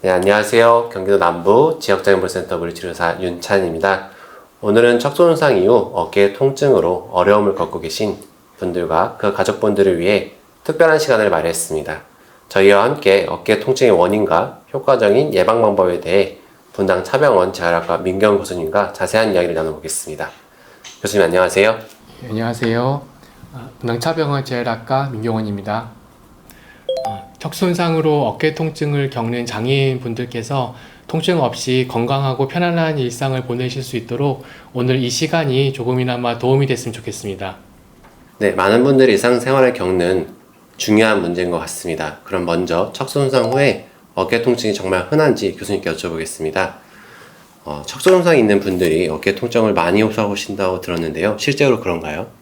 네, 안녕하세요. 경기도 남부 지역장애물센터 물리치료사 윤찬입니다. 오늘은 척손상 이후 어깨 통증으로 어려움을 겪고 계신 분들과 그 가족분들을 위해 특별한 시간을 마련했습니다. 저희와 함께 어깨 통증의 원인과 효과적인 예방 방법에 대해 분당 차병원 재활학과 민경 교수님과 자세한 이야기를 나눠보겠습니다. 교수님 안녕하세요. 네, 안녕하세요. 아, 분당 차병원 재활학과 민경원입니다. 어, 척손상으로 어깨 통증을 겪는 장애인 분들께서 통증 없이 건강하고 편안한 일상을 보내실 수 있도록 오늘 이 시간이 조금이나마 도움이 됐으면 좋겠습니다. 네, 많은 분들이 일상생활을 겪는 중요한 문제인 것 같습니다. 그럼 먼저 척손상 후에 어깨 통증이 정말 흔한지 교수님께 여쭤보겠습니다. 어, 척손상이 있는 분들이 어깨 통증을 많이 호소하신다고 들었는데요. 실제로 그런가요?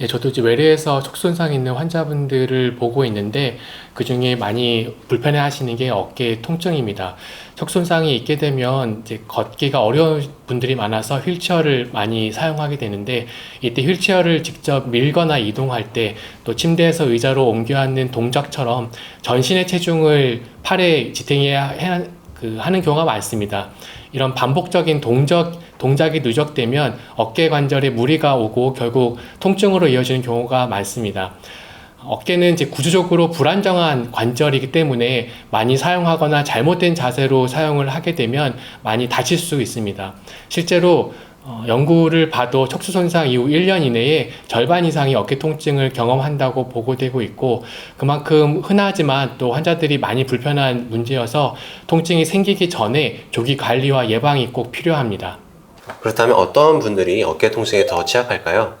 예, 저도 이제 외래에서 척손상 있는 환자분들을 보고 있는데 그 중에 많이 불편해 하시는 게 어깨 통증입니다. 척손상이 있게 되면 이제 걷기가 어려운 분들이 많아서 휠체어를 많이 사용하게 되는데 이때 휠체어를 직접 밀거나 이동할 때 또 침대에서 의자로 옮겨 앉는 동작처럼 전신의 체중을 팔에 지탱해야 해- 그 하는 경우가 많습니다. 이런 반복적인 동작, 동작이 누적되면 어깨 관절에 무리가 오고 결국 통증으로 이어지는 경우가 많습니다. 어깨는 이제 구조적으로 불안정한 관절이기 때문에 많이 사용하거나 잘못된 자세로 사용을 하게 되면 많이 다칠 수 있습니다. 실제로 어, 연구를 봐도 척수 손상 이후 1년 이내에 절반 이상이 어깨 통증을 경험한다고 보고되고 있고 그만큼 흔하지만 또 환자들이 많이 불편한 문제여서 통증이 생기기 전에 조기 관리와 예방이 꼭 필요합니다. 그렇다면 어떤 분들이 어깨 통증에 더 취약할까요?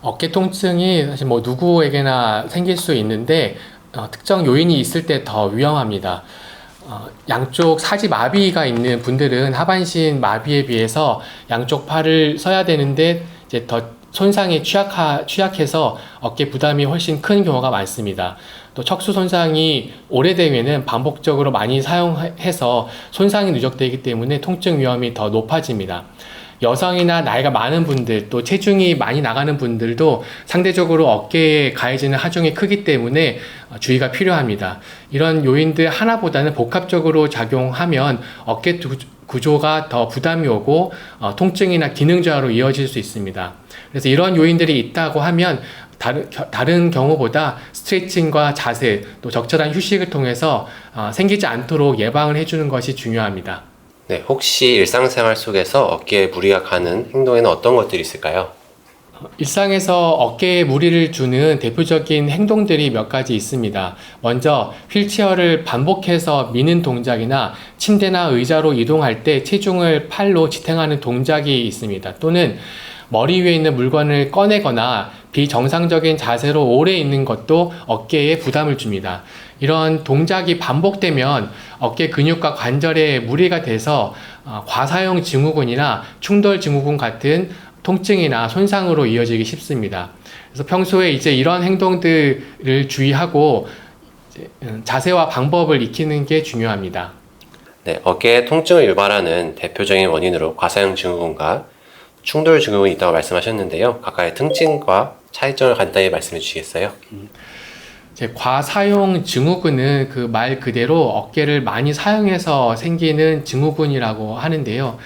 어깨 통증이 사실 뭐 누구에게나 생길 수 있는데 어, 특정 요인이 있을 때 더 위험합니다. 어, 양쪽 사지 마비가 있는 분들은 하반신 마비에 비해서 양쪽 팔을 써야 되는데 이제 더 손상에 취약하, 취약해서 어깨 부담이 훨씬 큰 경우가 많습니다. 또 척수 손상이 오래되면은 반복적으로 많이 사용해서 손상이 누적되기 때문에 통증 위험이 더 높아집니다. 여성이나 나이가 많은 분들 또 체중이 많이 나가는 분들도 상대적으로 어깨에 가해지는 하중이 크기 때문에 어, 주의가 필요합니다. 이런 요인들 하나보다는 복합적으로 작용하면 어깨 두- 구조가 더 부담이 오고 어, 통증이나 기능 저하로 이어질 수 있습니다. 그래서 이런 요인들이 있다고 하면 다른, 겨- 다른 경우보다 스트레칭과 자세 또 적절한 휴식을 통해서 어, 생기지 않도록 예방을 해주는 것이 중요합니다. 네, 혹시 일상생활 속에서 어깨에 무리가 가는 행동에는 어떤 것들이 있을까요? 일상에서 어깨에 무리를 주는 대표적인 행동들이 몇 가지 있습니다. 먼저 휠체어를 반복해서 미는 동작이나 침대나 의자로 이동할 때 체중을 팔로 지탱하는 동작이 있습니다. 또는 머리 위에 있는 물건을 꺼내거나 비정상적인 자세로 오래 있는 것도 어깨에 부담을 줍니다. 이런 동작이 반복되면 어깨 근육과 관절에 무리가 돼서 어, 과사용 증후군이나 충돌 증후군 같은 통증이나 손상으로 이어지기 쉽습니다. 그래서 평소에 이제 이런 행동들을 주의하고 음, 자세와 방법을 익히는 게 중요합니다. 네, 어깨에 통증을 유발하는 대표적인 원인으로 과사형 증후군과 충돌 증후군이 있다고 말씀하셨는데요. 각각의 특징과 차이점을 간단히 말씀해 주시겠어요? 이제 과사용 증후군은 그 말 그대로 어깨를 많이 사용해서 생기는 증후군이라고 하는데요.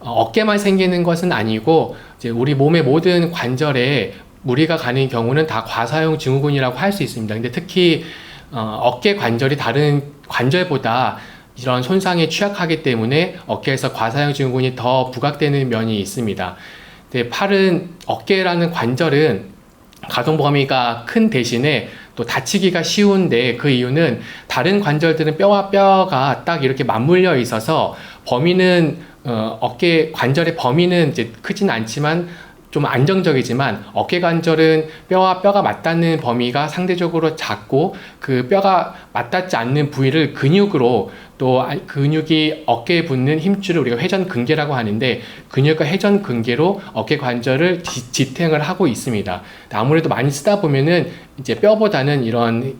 어, 어깨만 생기는 것은 아니고 우리 몸의 모든 관절에 무리가 가는 경우는 다 과사용 증후군이라고 할 수 있습니다. 근데 특히 어, 어깨 관절이 다른 관절보다 이런 손상에 취약하기 때문에 어깨에서 과사용 증후군이 더 부각되는 면이 있습니다. 근데 팔은 어깨라는 관절은 가동 범위가 큰 대신에 또 다치기가 쉬운데 그 이유는 다른 관절들은 뼈와 뼈가 딱 이렇게 맞물려 있어서 범위는 어, 어깨 관절의 범위는 이제 크진 않지만 좀 안정적이지만 어깨 관절은 뼈와 뼈가 맞닿는 범위가 상대적으로 작고 그 뼈가 맞닿지 않는 부위를 근육으로 또 아- 근육이 어깨에 붙는 힘줄을 우리가 회전 근개라고 하는데 근육과 회전 근개로 어깨 관절을 지, 지탱을 하고 있습니다. 아무래도 많이 쓰다 보면은 이제 뼈보다는 이런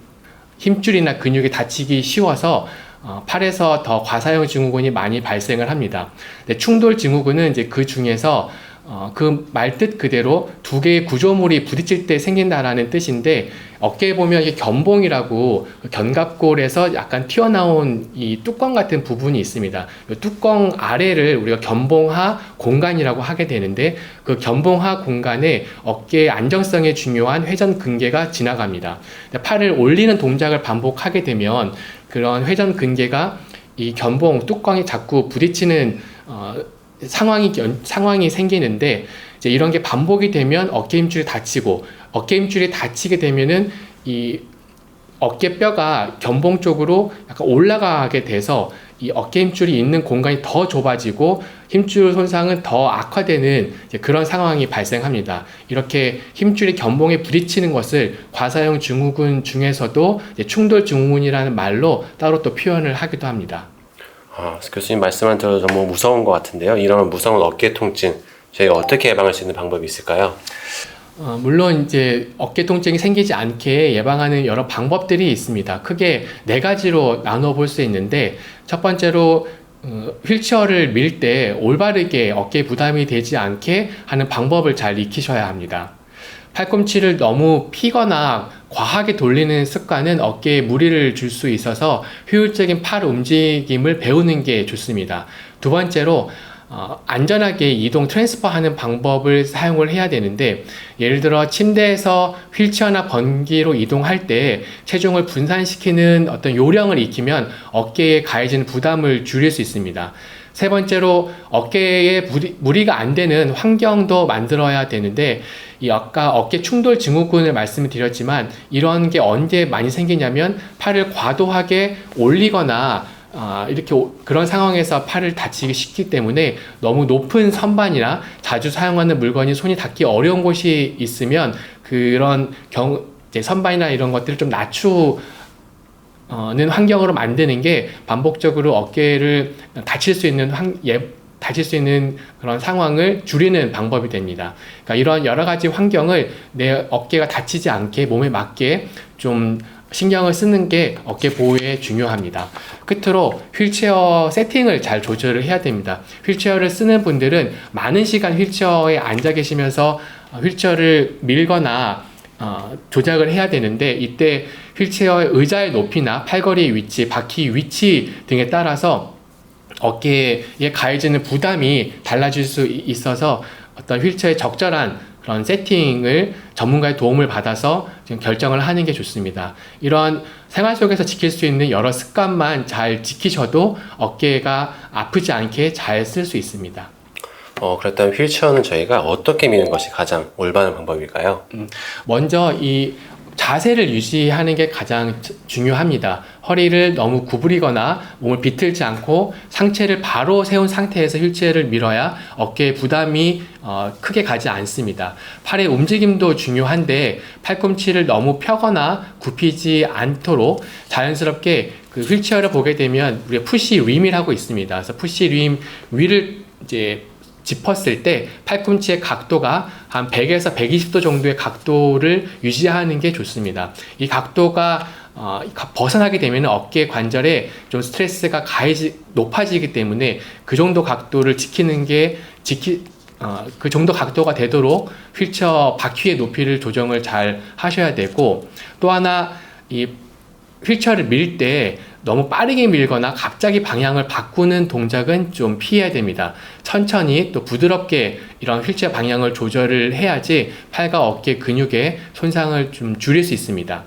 힘줄이나 근육이 다치기 쉬워서 어, 팔에서 더 과사형 증후군이 많이 발생을 합니다. 충돌 증후군은 이제 그 중에서 어, 그 말 뜻 그대로 두 개의 구조물이 부딪힐 때 생긴다라는 뜻인데 어깨에 보면 이게 견봉이라고 그 견갑골에서 약간 튀어나온 이 뚜껑 같은 부분이 있습니다. 이 뚜껑 아래를 우리가 견봉하 공간이라고 하게 되는데 그 견봉하 공간에 어깨의 안정성에 중요한 회전 근개가 지나갑니다. 팔을 올리는 동작을 반복하게 되면 그런 회전 근개가 이 견봉 뚜껑이 자꾸 부딪히는 어, 상황이 연- 상황이 생기는데 이제 이런 게 반복이 되면 어깨 힘줄이 다치고 어깨 힘줄이 다치게 되면은 이 어깨 뼈가 견봉 쪽으로 약간 올라가게 돼서 이 어깨 힘줄이 있는 공간이 더 좁아지고 힘줄 손상은 더 악화되는 그런 상황이 발생합니다. 이렇게 힘줄이 견봉에 부딪히는 것을 과사형 증후군 중에서도 충돌 증후군이라는 말로 따로 또 표현을 하기도 합니다. 아, 교수님 말씀만 들어도 너무 무서운 것 같은데요. 이런 무서운 어깨 통증 저희가 어떻게 예방할 수 있는 방법이 있을까요? 어, 물론 이제 어깨 통증이 생기지 않게 예방하는 여러 방법들이 있습니다. 크게 네 가지로 나눠 볼 수 있는데 첫 번째로 어, 휠체어를 밀 때 올바르게 어깨에 부담이 되지 않게 하는 방법을 잘 익히셔야 합니다. 팔꿈치를 너무 피거나 과하게 돌리는 습관은 어깨에 무리를 줄 수 있어서 효율적인 팔 움직임을 배우는 게 좋습니다. 두 번째로 어, 안전하게 이동 트랜스퍼 하는 방법을 사용을 해야 되는데 예를 들어 침대에서 휠체어나 번기로 이동할 때 체중을 분산시키는 어떤 요령을 익히면 어깨에 가해지는 부담을 줄일 수 있습니다. 세 번째로 어깨에 무리, 무리가 안 되는 환경도 만들어야 되는데 이 아까 어깨 충돌 증후군을 말씀을 드렸지만 이런 게 언제 많이 생기냐면 팔을 과도하게 올리거나 아, 이렇게 오- 그런 상황에서 팔을 다치기 쉽기 때문에 너무 높은 선반이나 자주 사용하는 물건이 손이 닿기 어려운 곳이 있으면 그런 경 선반이나 이런 것들을 좀 낮추 어 는 환경으로 만드는 게 반복적으로 어깨를 다칠 수 있는 환, 예, 다칠 수 있는 그런 상황을 줄이는 방법이 됩니다. 그러니까 이런 여러 가지 환경을 내 어깨가 다치지 않게 몸에 맞게 좀 신경을 쓰는 게 어깨 보호에 중요합니다. 끝으로 휠체어 세팅을 잘 조절을 해야 됩니다. 휠체어를 쓰는 분들은 많은 시간 휠체어에 앉아 계시면서 어, 휠체어를 밀거나 어, 조작을 해야 되는데 이때 휠체어의 의자의 높이나 팔걸이 위치, 바퀴 위치 등에 따라서 어깨에 가해지는 부담이 달라질 수 이- 있어서 어떤 휠체어의 적절한 그런 세팅을 전문가의 도움을 받아서 지금 결정을 하는 게 좋습니다. 이런 생활 속에서 지킬 수 있는 여러 습관만 잘 지키셔도 어깨가 아프지 않게 잘 쓸 수 있습니다. 어, 그렇다면 휠체어는 저희가 어떻게 미는 것이 가장 올바른 방법일까요? 먼저 이 자세를 유지하는 게 가장 주- 중요합니다. 허리를 너무 구부리거나 몸을 비틀지 않고 상체를 바로 세운 상태에서 휠체어를 밀어야 어깨에 부담이 어, 크게 가지 않습니다. 팔의 움직임도 중요한데 팔꿈치를 너무 펴거나 굽히지 않도록 자연스럽게 그 휠체어를 보게 되면 우리가 푸시 림이라고 있습니다. 그래서 푸시 림 위를 이제 짚었을 때 팔꿈치의 각도가 한 100에서 120도 정도의 각도를 유지하는 게 좋습니다. 이 각도가 어, 가- 벗어나게 되면 어깨 관절에 좀 스트레스가 가해지 높아지기 때문에 그 정도 각도를 지키는 게 지키 어, 그 정도 각도가 되도록 휠체어 바퀴의 높이를 조정을 잘 하셔야 되고 또 하나 이 휠체어를 밀때 너무 빠르게 밀거나 갑자기 방향을 바꾸는 동작은 좀 피해야 됩니다. 천천히 또 부드럽게 이런 휠체어 방향을 조절을 해야지 팔과 어깨 근육의 손상을 좀 줄일 수 있습니다.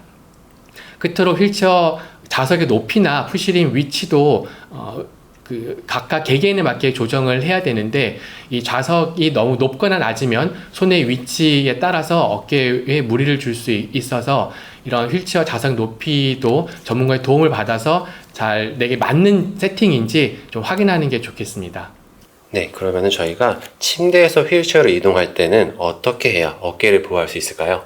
끝으로 휠체어 좌석의 높이나 푸시림 위치도 어, 그 각각 개개인에 맞게 조정을 해야 되는데 이 좌석이 너무 높거나 낮으면 손의 위치에 따라서 어깨에 무리를 줄 수 있어서 이런 휠체어 좌석 높이도 전문가의 도움을 받아서 잘 내게 맞는 세팅인지 좀 확인하는 게 좋겠습니다. 네, 그러면은 저희가 침대에서 휠체어로 이동할 때는 어떻게 해야 어깨를 보호할 수 있을까요?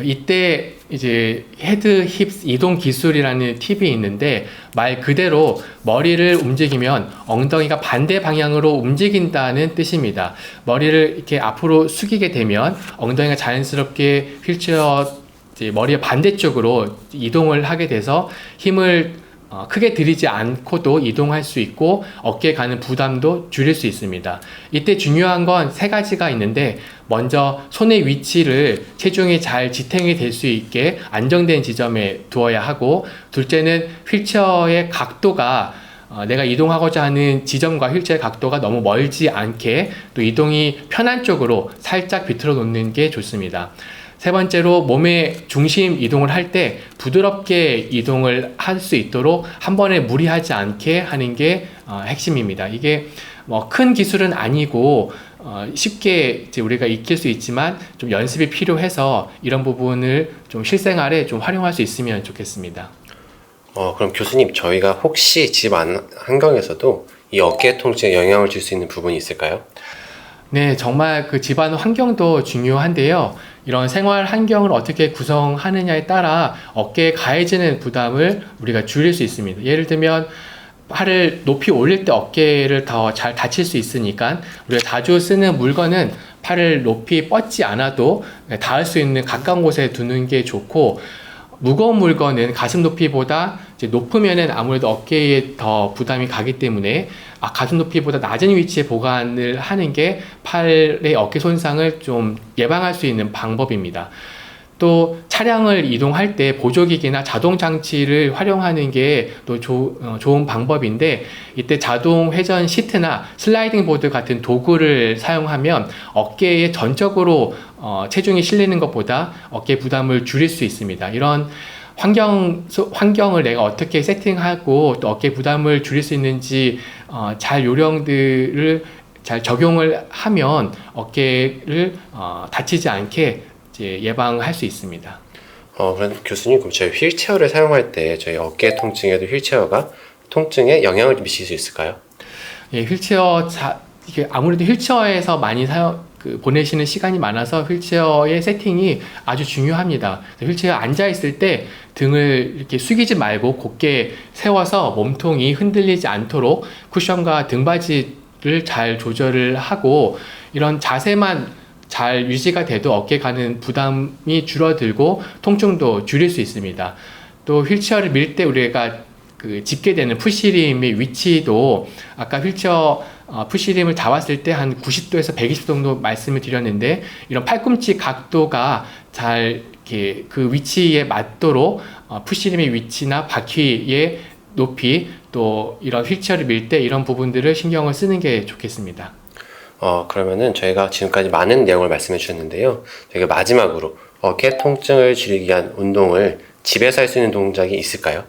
이때 이제 헤드 힙 이동 기술이라는 팁이 있는데 말 그대로 머리를 움직이면 엉덩이가 반대 방향으로 움직인다는 뜻입니다. 머리를 이렇게 앞으로 숙이게 되면 엉덩이가 자연스럽게 휠체어 머리의 반대쪽으로 이동을 하게 돼서 힘을 어, 크게 들이지 않고도 이동할 수 있고 어깨에 가는 부담도 줄일 수 있습니다. 이때 중요한 건 세 가지가 있는데 먼저 손의 위치를 체중이 잘 지탱이 될 수 있게 안정된 지점에 두어야 하고 둘째는 휠체어의 각도가 어, 내가 이동하고자 하는 지점과 휠체어 각도가 너무 멀지 않게 또 이동이 편한 쪽으로 살짝 비틀어 놓는 게 좋습니다. 세 번째로 몸의 중심 이동을 할 때 부드럽게 이동을 할 수 있도록 한 번에 무리하지 않게 하는 게 어, 핵심입니다. 이게 뭐 큰 기술은 아니고 어, 쉽게 우리가 익힐 수 있지만 좀 연습이 필요해서 이런 부분을 좀 실생활에 좀 활용할 수 있으면 좋겠습니다. 어, 그럼 교수님, 저희가 혹시 집 안, 환경에서도 이 어깨 통증에 영향을 줄 수 있는 부분이 있을까요? 네, 정말 그 집안 환경도 중요한데요. 이런 생활 환경을 어떻게 구성하느냐에 따라 어깨에 가해지는 부담을 우리가 줄일 수 있습니다. 예를 들면 팔을 높이 올릴 때 어깨를 더 잘 다칠 수 있으니까 우리가 자주 쓰는 물건은 팔을 높이 뻗지 않아도 닿을 수 있는 가까운 곳에 두는 게 좋고 무거운 물건은 가슴 높이보다 높으면은 아무래도 어깨에 더 부담이 가기 때문에 아, 가슴 높이보다 낮은 위치에 보관을 하는 게 팔의 어깨 손상을 좀 예방할 수 있는 방법입니다. 또 차량을 이동할 때 보조기기나 자동 장치를 활용하는 게 또 좋은 방법인데 이때 자동 회전 시트나 슬라이딩 보드 같은 도구를 사용하면 어깨에 전적으로 어, 체중이 실리는 것보다 어깨 부담을 줄일 수 있습니다. 이런 환경 소- 환경을 내가 어떻게 세팅하고 또 어깨 부담을 줄일 수 있는지 어, 잘 요령들을 잘 적용을 하면 어깨를 어, 다치지 않게 이제 예방할 수 있습니다. 어, 그럼 교수님, 그럼 저희 휠체어를 사용할 때 저희 어깨 통증에도 휠체어가 통증에 영향을 미칠 수 있을까요? 예, 휠체어 자, 이게 아무래도 휠체어에서 많이 사용 그 보내시는 시간이 많아서 휠체어의 세팅이 아주 중요합니다. 휠체어 앉아 있을 때 등을 이렇게 숙이지 말고 곧게 세워서 몸통이 흔들리지 않도록 쿠션과 등받이를 잘 조절을 하고 이런 자세만 잘 유지가 돼도 어깨 가는 부담이 줄어들고 통증도 줄일 수 있습니다. 또 휠체어를 밀 때 우리가 그 짚게 되는 푸시림의 위치도 아까 휠체어 어, 푸시림을 잡았을 때 한 90도에서 120도 정도 말씀을 드렸는데 이런 팔꿈치 각도가 잘 이렇게 그 위치에 맞도록 어, 푸시림의 위치나 바퀴의 높이 또 이런 휠체어를 밀 때 이런 부분들을 신경을 쓰는 게 좋겠습니다. 어, 그러면은 저희가 지금까지 많은 내용을 말씀해 주셨는데요. 저희가 마지막으로 어깨 통증을 줄이기 위한 운동을 집에서 할 수 있는 동작이 있을까요?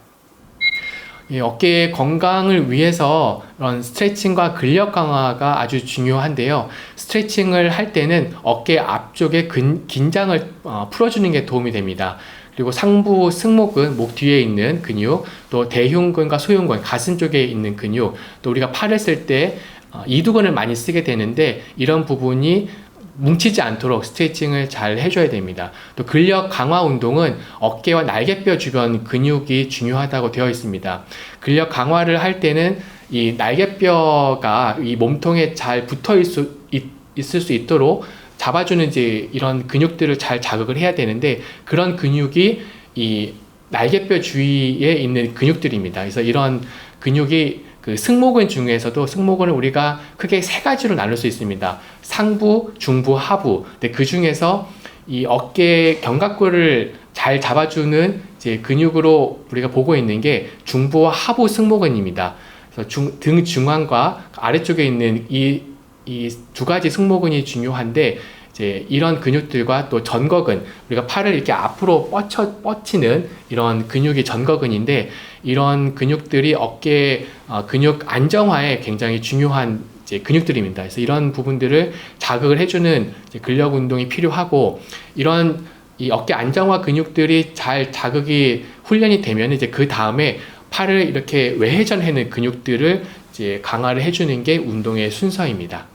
이 어깨의 건강을 위해서 그런 스트레칭과 근력 강화가 아주 중요한데요. 스트레칭을 할 때는 어깨 앞쪽의 근, 긴장을 어, 풀어주는 게 도움이 됩니다. 그리고 상부 승모근, 목 뒤에 있는 근육, 또 대흉근과 소흉근, 가슴 쪽에 있는 근육, 또 우리가 팔을 쓸때 어, 이두근을 많이 쓰게 되는데 이런 부분이 뭉치지 않도록 스트레칭을 잘 해줘야 됩니다. 또 근력 강화 운동은 어깨와 날개뼈 주변 근육이 중요하다고 되어 있습니다. 근력 강화를 할 때는 이 날개뼈가 이 몸통에 잘 붙어 있을 수 있도록 잡아주는 이제 이런 근육들을 잘 자극을 해야 되는데 그런 근육이 이 날개뼈 주위에 있는 근육들입니다. 그래서 이런 근육이 그 승모근 중에서도 승모근을 우리가 크게 세 가지로 나눌 수 있습니다. 상부, 중부, 하부. 근데 그 중에서 이 어깨 견갑골을 잘 잡아주는 이제 근육으로 우리가 보고 있는 게 중부와 하부 승모근입니다. 그래서 중, 등 중앙과 아래쪽에 있는 이 이 두 가지 승모근이 중요한데 이제 이런 근육들과 또 전거근 우리가 팔을 이렇게 앞으로 뻗쳐 뻗치는 이런 근육이 전거근인데 이런 근육들이 어깨 어, 근육 안정화에 굉장히 중요한 이제 근육들입니다. 그래서 이런 부분들을 자극을 해주는 이제 근력 운동이 필요하고 이런 이 어깨 안정화 근육들이 잘 자극이 훈련이 되면 이제 그 다음에 팔을 이렇게 외회전하는 근육들을 이제 강화를 해주는 게 운동의 순서입니다.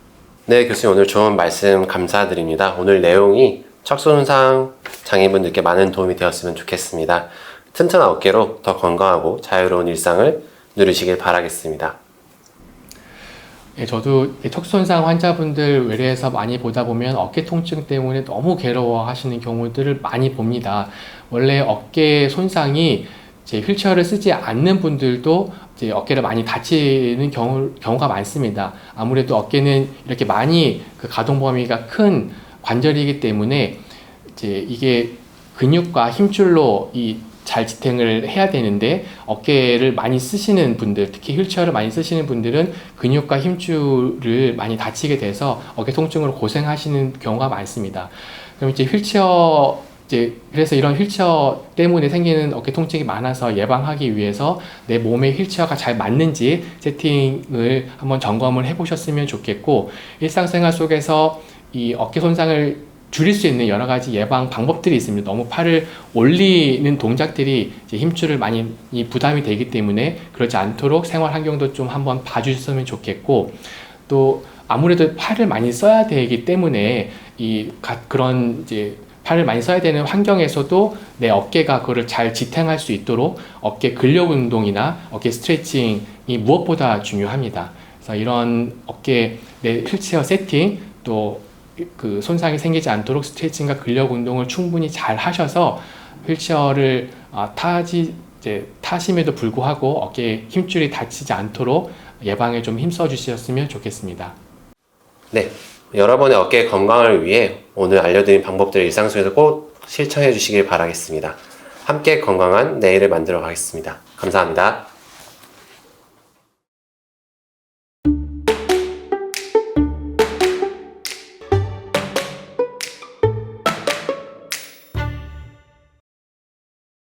네, 교수님 오늘 좋은 말씀 감사드립니다. 오늘 내용이 척수손상 장애인분들께 많은 도움이 되었으면 좋겠습니다. 튼튼한 어깨로 더 건강하고 자유로운 일상을 누리시길 바라겠습니다. 예, 저도 척수손상 환자분들 외래에서 많이 보다 보면 어깨 통증 때문에 너무 괴로워하시는 경우들을 많이 봅니다. 원래 어깨 손상이 이제 휠체어를 쓰지 않는 분들도 이제 어깨를 많이 다치는 경우, 경우가 많습니다. 아무래도 어깨는 이렇게 많이 그 가동 범위가 큰 관절이기 때문에 이제 이게 근육과 힘줄로 이 잘 지탱을 해야 되는데 어깨를 많이 쓰시는 분들, 특히 휠체어를 많이 쓰시는 분들은 근육과 힘줄을 많이 다치게 돼서 어깨 통증으로 고생하시는 경우가 많습니다. 그럼 이제 휠체어 이제 그래서 이런 휠체어 때문에 생기는 어깨 통증이 많아서 예방하기 위해서 내 몸에 휠체어가 잘 맞는지 세팅을 한번 점검을 해보셨으면 좋겠고 일상생활 속에서 이 어깨 손상을 줄일 수 있는 여러 가지 예방 방법들이 있습니다. 너무 팔을 올리는 동작들이 이제 힘줄을 많이 이 부담이 되기 때문에 그러지 않도록 생활 환경도 좀 한번 봐주셨으면 좋겠고 또 아무래도 팔을 많이 써야 되기 때문에 이 가- 그런 이제 팔을 많이 써야 되는 환경에서도 내 어깨가 그거를 잘 지탱할 수 있도록 어깨 근력 운동이나 어깨 스트레칭이 무엇보다 중요합니다. 그래서 이런 어깨 내 휠체어 세팅 또 그 손상이 생기지 않도록 스트레칭과 근력 운동을 충분히 잘 하셔서 휠체어를 아, 타지 이제 타심에도 불구하고 어깨에 힘줄이 다치지 않도록 예방에 좀 힘써 주셨으면 좋겠습니다. 네, 여러분의 어깨 건강을 위해 오늘 알려드린 방법들을 일상 속에서 꼭 실천해 주시길 바라겠습니다. 함께 건강한 내일을 만들어 가겠습니다. 감사합니다.